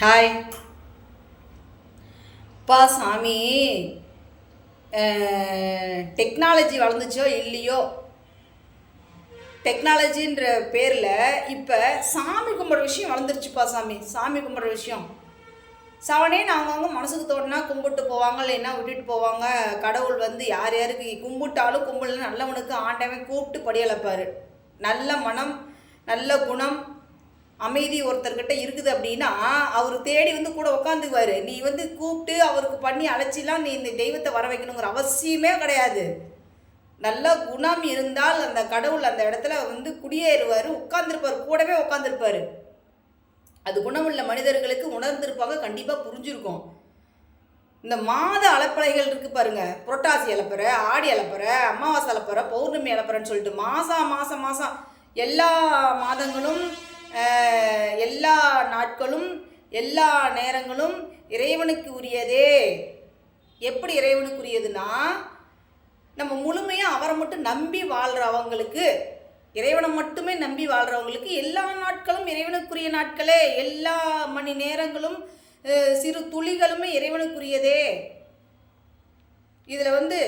Hi பா சாமி. Technology வளர்ந்துச்சோ இல்லையோ? டெக்னாலஜின்ற பேரில் இப்போ சாமி கும்பிட்ற விஷயம் வளர்ந்துருச்சுப்பா சாமி. சாமி கும்பிட்ற விஷயம். சவனேன்னு அவங்கவுங்க மனசுக்கு தோணுனா கும்பிட்டு போவாங்க இல்லைன்னா விட்டுட்டு போவாங்க. கடவுள் வந்து யார் யாருக்கு கும்பிட்டாலும் கும்பிடல நல்லவனுக்கு ஆண்டவன் கூப்பிட்டு படியளப்பார் நல்ல மனம் நல்ல குணம் அமைதி ஒருத்தர்கிட்ட இருக்குது அப்படின்னா அவர் தேடி வந்து கூட உக்காந்துக்குவார். நீ வந்து கூப்பிட்டு அவருக்கு பண்ணி அழைச்சிலாம் நீ இந்த தெய்வத்தை வர வைக்கணுங்கிற அவசியமே கிடையாது. நல்ல குணம் இருந்தால் அந்த கடவுள் அந்த இடத்துல வந்து குடியேறுவார் உட்காந்துருப்பார் கூடவே உட்காந்துருப்பார் அது குணமுள்ள மனிதர்களுக்கு உணர்ந்திருப்பாங்க கண்டிப்பாக புரிஞ்சிருக்கும். இந்த மாத அலப்பறைகள் இருக்குது பாருங்க. புரட்டாசி அலப்பறை ஆடி அலப்பறை அமாவாசை அலப்பறை பௌர்ணமி அலப்பறைன்னு சொல்லிட்டு மாதம் மாதம் மாதம் எல்லா மாதங்களும் எல்லா நாட்களும் எல்லா நேரங்களும் இறைவனுக்கு உரியதே எப்படி இறைவனுக்குரியதுன்னா நம்ம முழுமையாக அவரை மட்டும் நம்பி வாழ்கிறவங்களுக்கு இறைவனை மட்டுமே நம்பி வாழ்கிறவங்களுக்கு எல்லா நாட்களும் இறைவனுக்குரிய நாட்களே. எல்லா மணி நேரங்களும் சிறு துளிகளுமே இறைவனுக்குரியதே. இதில் வந்து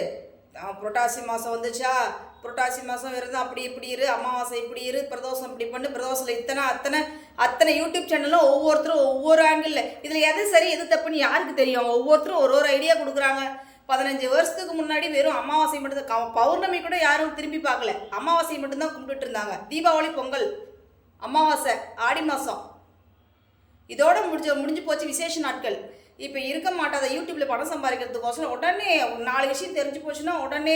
புரட்டாசி மாதம் வந்துச்சா? புரட்டாசி மாதம் விரதம் அப்படி இப்படி இரு அமாவாசை இப்படி இரு பிரதோஷம் இப்படி பண்ணு பிரதோஷத்தில் இத்தனை அத்தனை அத்தனை யூடியூப் சேனலும் ஒவ்வொருத்தரும் ஒவ்வொரு ஆங்கிளில் இதில் எது சரி எது தப்புன்னு யாருக்கு தெரியும்? ஒவ்வொருத்தரும் ஒரு ஒரு ஐடியா கொடுக்குறாங்க. பதினஞ்சு வருஷத்துக்கு முன்னாடி வெறும் அமாவாசை மட்டும் தான் பௌர்ணமி கூட யாரும் திரும்பி பார்க்கல. அமாவாசை மட்டும்தான் கும்பிட்டுட்டு இருந்தாங்க. தீபாவளி பொங்கல் அமாவாசை ஆடி மாதம் இதோட முடிஞ்ச முடிஞ்சு போச்சு விசேஷ நாட்கள். இப்போ இருக்க மாட்டாத யூடியூப்பில் பணம் சம்பாதிக்கிறதுக்கோசரம் உடனே நாலு விஷயம் தெரிஞ்சு போச்சுன்னா உடனே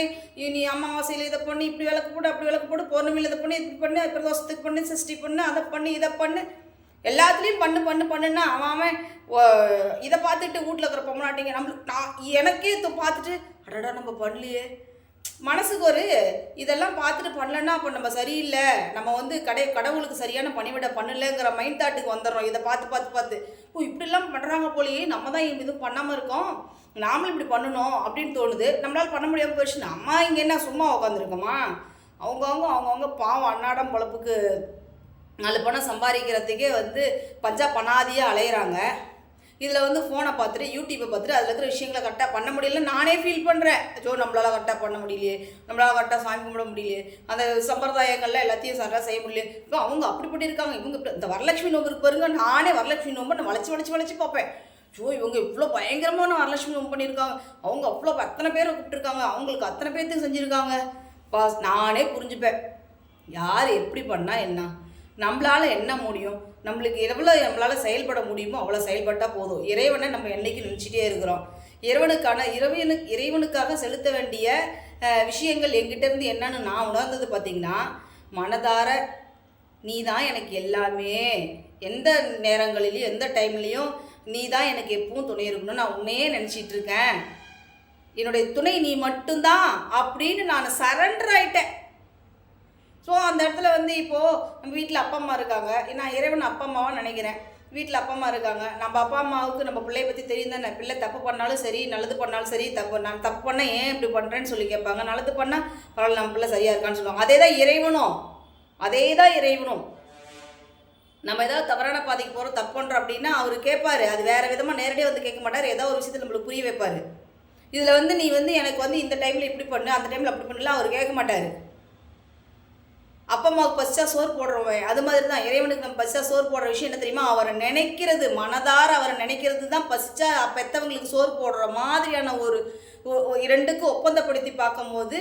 நீ அமாவாசையில் இதை பண்ணி இப்படி விளக்கு போடு அப்படி விளக்கு போடு பௌர்ணமியில் இதை பண்ணி இப்படி பண்ணு பிரதோஷத்துக்கு பண்ணு சஷ்டி பண்ணு அதை பண்ணு இதை பண்ணு. எல்லாத்துலேயும் பண்ணு பண்ணு பண்ணுன்னா அவன் அவன் ஓ- இதை பார்த்துட்டு வீட்டில் இருக்கிற பொம்மநாட்டிங்க நம்மளுக்கு நான் எனக்கே பார்த்துட்டு அடடா நம்ம பண்ணலையே. மனசுக்கு ஒரு இதெல்லாம் பார்த்துட்டு பண்ணலன்னா அப்போ நம்ம சரியில்லை. நம்ம வந்து கடை கடவுளுக்கு சரியான பணிவிட பண்ணலைங்கிற மைண்ட் தாட்டுக்கு வந்துடுறோம். இதை பார்த்து பார்த்து பார்த்து. ஓ இப்படிலாம் பண்ணுறாங்க போலயே நம்ம தான் எதுவும் பண்ணாமல் இருக்கோம். நாமளும் இப்படி பண்ணணும் அப்படின்னு தோணுது. நம்மளால் பண்ண முடியாமல் போயிடுச்சு. நம்ம இங்கே என்ன சும்மா உட்காந்துருக்கோமா அவங்கவுங்க அவங்கவுங்க பாவம் அன்னாடம் பொழப்புக்கு நாலு பணம் சம்பாதிக்கிறதுக்கே வந்து பஞ்சா பண்ணாதியே அலையிறாங்க. இதில் வந்து ஃபோனை பார்த்துட்டு யூடியூப்பை பார்த்துட்டு அதில் இருக்கிற விஷயங்களை கரெக்டாக பண்ண முடியல. நானே ஃபீல் பண்ணுறேன் ஜோ நம்மளால் கரெக்டாக பண்ண முடியலையே. நம்மளால் கரெக்டாக சாமி கும்பிட முடியலையே. அந்த சம்பிரதாயங்கள்ல எல்லாத்தையும் சரியாக செய்ய முடியல இப்போ அவங்க அப்படி பண்ணியிருக்காங்க இவங்க இப்படி இந்த வரலட்சுமி நோம்புக்கு பாருங்க. நானே வரலட்சுமி நோம்பு நான் வளைச்சு வளைச்சு வளைச்சு பார்ப்பேன். ஜோ இவங்க இவ்வளோ பயங்கரமான வரலட்சுமி நோம்பு பண்ணியிருக்காங்க. அவங்க அவ்வளோ அத்தனை பேரை கூப்பிட்டுருக்காங்க. அவங்களுக்கு அத்தனை பேர்த்துக்கு செஞ்சுருக்காங்க. பாஸ் நானே புரிஞ்சுப்பேன். யார் எப்படி பண்ணால் என்ன? நம்மளால என்ன முடியும்? நம்மளுக்கு எவ்வளோ நம்மளால் செயல்பட முடியுமோ அவ்வளோ செயல்பட்டால் போதும். இறைவனை நம்ம என்றைக்கு நினச்சிட்டே இருக்கிறோம்? இறைவனுக்கான இறைவனுக்கு இறைவனுக்காக செலுத்த வேண்டிய விஷயங்கள் எங்கிட்டேருந்து என்னன்னு நான் உணர்ந்தது பார்த்திங்கன்னா மனதார நீ தான் எனக்கு எல்லாமே. எந்த நேரங்களிலையும் எந்த டைம்லேயும் நீ தான் எனக்கு எப்பவும் துணை இருக்கணும்னு நான் உன்னையே நினச்சிட்டு இருக்கேன். என்னுடைய துணை நீ மட்டும்தான் அப்படின்னு நான் சரண்டர் ஆயிட்டேன். ஸோ அந்த இடத்துல வந்து இப்போது நம்ம வீட்டில் அப்பா அம்மா இருக்காங்க. நான் இறைவன் அப்பா அம்மாவாக நினைக்கிறேன். வீட்டில் அப்பா அம்மா இருக்காங்க. நம்ம அப்பா அம்மாவுக்கு நம்ம பிள்ளைய பற்றி தெரியும் தான் பிள்ளை தப்பு பண்ணாலும் சரி நல்லது பண்ணாலும் சரி தப்பு நான் தப்பு பண்ணால் ஏன் இப்படி பண்ணுறேன்னு சொல்லி கேட்பாங்க. நல்லது பண்ணால் பரவாயில்ல நம்ம பிள்ளை சரியாக இருக்கான்னு சொல்லுவாங்க. அதே தான் இறைவனும். அதே தான் இறைவனும். நம்ம ஏதாவது தவறான பாதைக்கு போகிறோம் தப்பு பண்ணுறோம் அப்படின்னா அவர் கேட்பார். அது வேறு விதமாக நேரடியாக வந்து கேட்க மாட்டார். ஏதோ ஒரு விஷயத்தை நம்மளுக்கு புரிய வைப்பார். இதில் வந்து நீ வந்து எனக்கு வந்து இந்த டைமில் இப்படி பண்ணு அந்த டைமில் அப்படி பண்ணலாம் அவர் கேட்க மாட்டார். அப்பா அம்மாவுக்கு பசிச்சா சோறு போடுறவன். அது மாதிரி தான் இறைவனுக்கு நம்ம பசிச்சா சோறு போடுற விஷயம் என்ன தெரியுமா? அவரை நினைக்கிறது மனதார அவரை நினைக்கிறது தான் பசிச்சா பெத்தவங்களுக்கு சோறு போடுற மாதிரியான ஒரு இரண்டுக்கும் ஒப்பந்தப்படுத்தி பார்க்கும்போது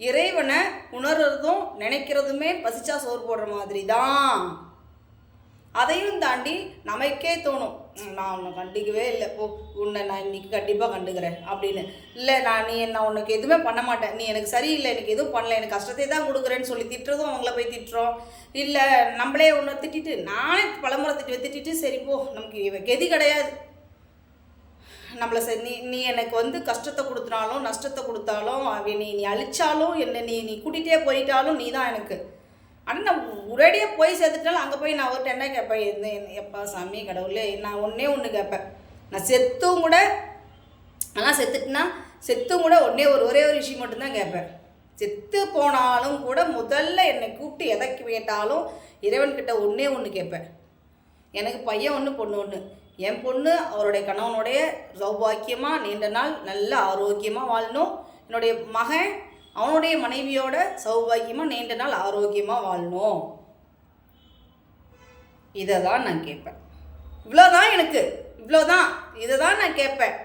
இறைவனை உணர்றதும் நினைக்கிறதுமே பசிச்சா சோறு போடுற மாதிரி தான் அதையும் தாண்டி நமக்கே தோணும் நான் உன்னை கண்டிக்கவே இல்லை. போ உன்னை நான் இன்னைக்கு கண்டிப்பாக கண்டுக்கிறேன். அப்படின்னு. இல்லை நான் நீ நான் உனக்கு எதுவுமே பண்ண மாட்டேன். நீ எனக்கு சரியில்லை எனக்கு எதுவும் பண்ணல. எனக்கு கஷ்டத்தை தான் கொடுக்குறேன்னு சொல்லி திட்டுறதும் அவங்கள போய் திட்டுறோம். இல்லை நம்மளே ஒன்று திட்டிட்டு நானே பலமுறை திட்டு திட்டிட்டு சரி போ நமக்கு கெதி கிடையாது. நம்மளை சரி நீ நீ எனக்கு வந்து கஷ்டத்தை கொடுத்தாலும் நஷ்டத்தை கொடுத்தாலும் அவ நீ நீ அழிச்சாலும் என்னை நீ நீ கூட்டிகிட்டே போயிட்டாலும் நீ தான் எனக்கு ஆனால் நான் ஒரேடியாக போய் சேர்த்துட்டாலும் அங்கே போய் நான் அவர்கிட்ட என்ன கேட்பேன். என்ன என்ன- எப்பா சாமி கடவுளே நான் ஒன்றே ஒன்று கேட்பேன். நான் செத்தும் கூட ஆனால் செத்துட்டுனா செத்தும் கூட ஒன்றே ஒரு ஒரே ஒரு விஷயம் மட்டும்தான் கேட்பேன். செத்து போனாலும் கூட முதல்ல என்னை கூப்பிட்டு எதை கேட்டாலும் இறைவன்கிட்ட ஒன்றே ஒன்று கேட்பேன். எனக்கு பையன் ஒன்று பொண்ணு ஒன்று என் பொண்ணு அவருடைய கணவனுடைய சௌபாக்கியமாக நீண்ட நாள் நல்ல ஆரோக்கியமாக வாழணும். என்னுடைய மகன் அவனுடைய மனைவியோட சௌபாக்கியமாக நீண்ட நாள் ஆரோக்கியமாக வாழணும். இதை தான் நான் கேட்பேன். இவ்வளோதான் எனக்கு. இவ்வளோதான் இதை தான் நான் கேட்பேன்.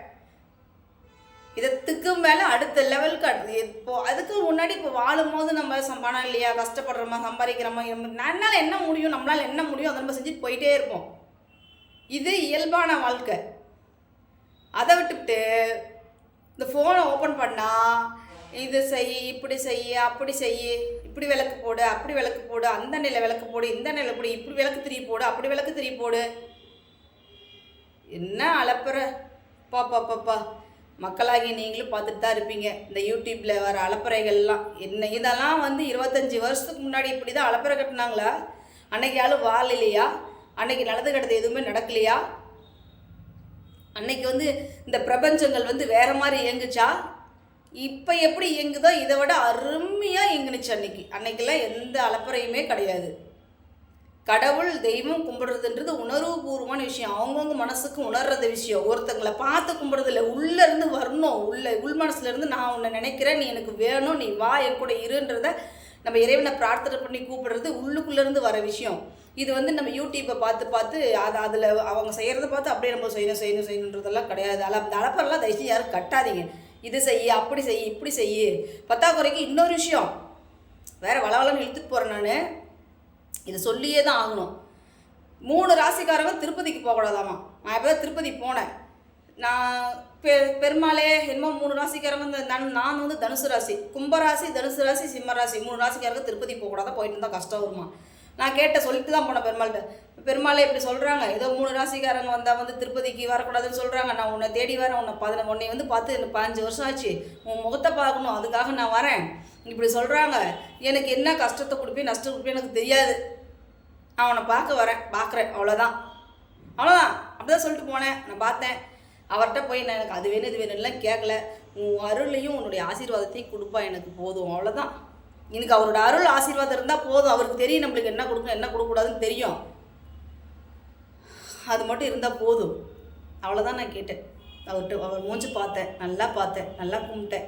இதத்துக்கும் மேலே அடுத்த லெவலுக்கு அடுத்து இப்போ அதுக்கு முன்னாடி இப்போ வாழும்போது நம்ம சம்பாடம் இல்லையா? கஷ்டப்படுறோமா? சம்பாதிக்கிறோமா? என்னால் என்ன முடியும்? நம்மளால் என்ன முடியும்? அதை நம்ம செஞ்சுட்டு போயிட்டே இருப்போம். இது இயல்பான வாழ்க்கை. அதை விட்டுவிட்டு இந்த ஃபோனை ஓப்பன் பண்ணால் இது செய் இப்படி செய் அப்படி செய். இப்படி விளக்கு போடு அப்படி விளக்கு போடு. அந்த நிலை விளக்கு போடு இந்த நிலை போடு. இப்படி விளக்கு திரி போடு அப்படி விளக்கு திரி போடு. என்ன அலப்புற? பாப்பா பாப்பா மக்களாகி நீங்களும் பார்த்துட்டு தான் இருப்பீங்க. இந்த யூடியூப்பில் வர அலப்பறைகள்லாம். என்ன இதெல்லாம் வந்து இருபத்தஞ்சி வருஷத்துக்கு முன்னாடி இப்படி தான் அலப்பறை கட்டினாங்களா? அன்னைக்கு ஆளும் வாழ இல்லையா? அன்னைக்கு நடந்து கிடந்த எதுவுமே நடக்கலையா? அன்னைக்கு வந்து இந்த பிரபஞ்சங்கள் வந்து வேற மாதிரி இயங்குச்சா? இப்போ எப்படி இயங்குதோ இதை விட அருமையாக இயங்குனுச்சு அன்னைக்கு அன்னைக்கெல்லாம் எந்த அலப்பறையுமே கிடையாது. கடவுள் தெய்வம் கும்பிடுறதுன்றது உணர்வுபூர்வமான விஷயம். அவங்கவுங்க மனசுக்கு உணர்றது விஷயம். ஒருத்தங்களை பார்த்து கும்பிட்றதில்ல. உள்ளேருந்து வரணும். உள்ள உள் மனசுலேருந்து நான் உன்னை நினைக்கிறேன். நீ எனக்கு வேணும். நீ வா என் கூட இருன்றத நம்ம இறைவனை பிரார்த்தனை பண்ணி கூப்பிடுறது உள்ளுக்குள்ளேருந்து வர விஷயம். இது வந்து நம்ம யூடியூப்பை பார்த்து பார்த்து அது அதில் அவங்க செய்கிறத பார்த்து அப்படியே நம்ம செய்யணும் செய்யணும் செய்யணுன்றதெல்லாம் கிடையாது. அல அந்த அளப்பெல்லாம் தயவுசெய்து யாரும் கட்டாதீங்க. இது செய்ய அப்படி செய் இப்படி செய் பத்தாக்குறைக்கு இன்னொரு விஷயம். வேறு வளவளன்னு இழுத்துட்டு போகிறேன் நான். இதை சொல்லியே தான் ஆகணும். மூணு ராசிக்காரங்க திருப்பதிக்கு போகக்கூடாதாமா? நான் இப்போ தான் திருப்பதி போனேன். நான் பெ பெருமாளே என்னமோ மூணு ராசிக்காரங்க இந்த நான் நான் வந்து தனுசு ராசி. கும்பராசி தனுசு ராசி சிம்ம ராசி. மூணு ராசிக்காரங்க திருப்பதி போகக்கூடாதான் போயிட்டு இருந்தால் கஷ்டம் வருமா? நான் கேட்ட சொல்லிட்டு தான் போனேன் பெருமாள்கிட்ட. பெருமாளே இப்படி சொல்கிறாங்க ஏதோ மூணு ராசிக்காரங்க வந்தால் வந்து திருப்பதிக்கு வரக்கூடாதுன்னு சொல்கிறாங்க நான் உன்னை தேடி வரேன். உன்னை பதின உன்னை வந்து பார்த்து எனக்கு பதினஞ்சு வருஷம் ஆச்சு. உன் முகத்தை பார்க்கணும். அதுக்காக நான் வரேன். இப்படி சொல்கிறாங்க எனக்கு என்ன கஷ்டத்தை கொடுப்பேன் நஷ்டம் கொடுப்பேன் எனக்கு தெரியாது. நான் உன்னை பார்க்க வரேன். பார்க்குறேன். அவ்வளோதான் அவ்வளோதான் அப்படிதான் சொல்லிட்டு போனேன். நான் பார்த்தேன். அவர்கிட்ட போய் நான் எனக்கு அது வேணும் இது வேணும்லாம் கேட்கல உன் அருளையும் உன்னுடைய ஆசீர்வாதத்தையும் கொடுப்பா எனக்கு போதும். அவ்வளோதான் எனக்கு அவரோட அருள் ஆசீர்வாதம் இருந்தால் போதும். அவருக்கு தெரியும் நம்மளுக்கு என்ன கொடுக்கணும் என்ன கொடுக்கக்கூடாதுன்னு தெரியும். அது மட்டும் இருந்தால் போதும். அவ்வளோதான் நான் கேட்டேன். அவர்கிட்ட அவர் மூஞ்சி பார்த்தேன் நல்லா பார்த்தேன் நல்லா கும்பிட்டேன்.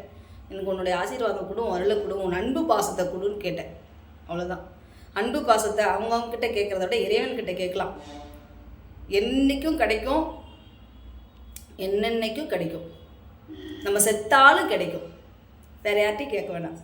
எனக்கு உன்னுடைய ஆசீர்வாதம் கொடு அருளை கொடு உன் அன்பு பாசத்தை கொடுன்னு கேட்டேன். அவ்வளோதான் அன்பு பாசத்தை அவங்கவுங்க கிட்ட கேட்குறத விட இறைவன்கிட்ட கேட்கலாம். என்றைக்கும் கிடைக்கும் என்னென்னைக்கும் கிடைக்கும். நம்ம செத்தாலும் கிடைக்கும். வேற யார்ட்டையும் கேட்க வேணாம்.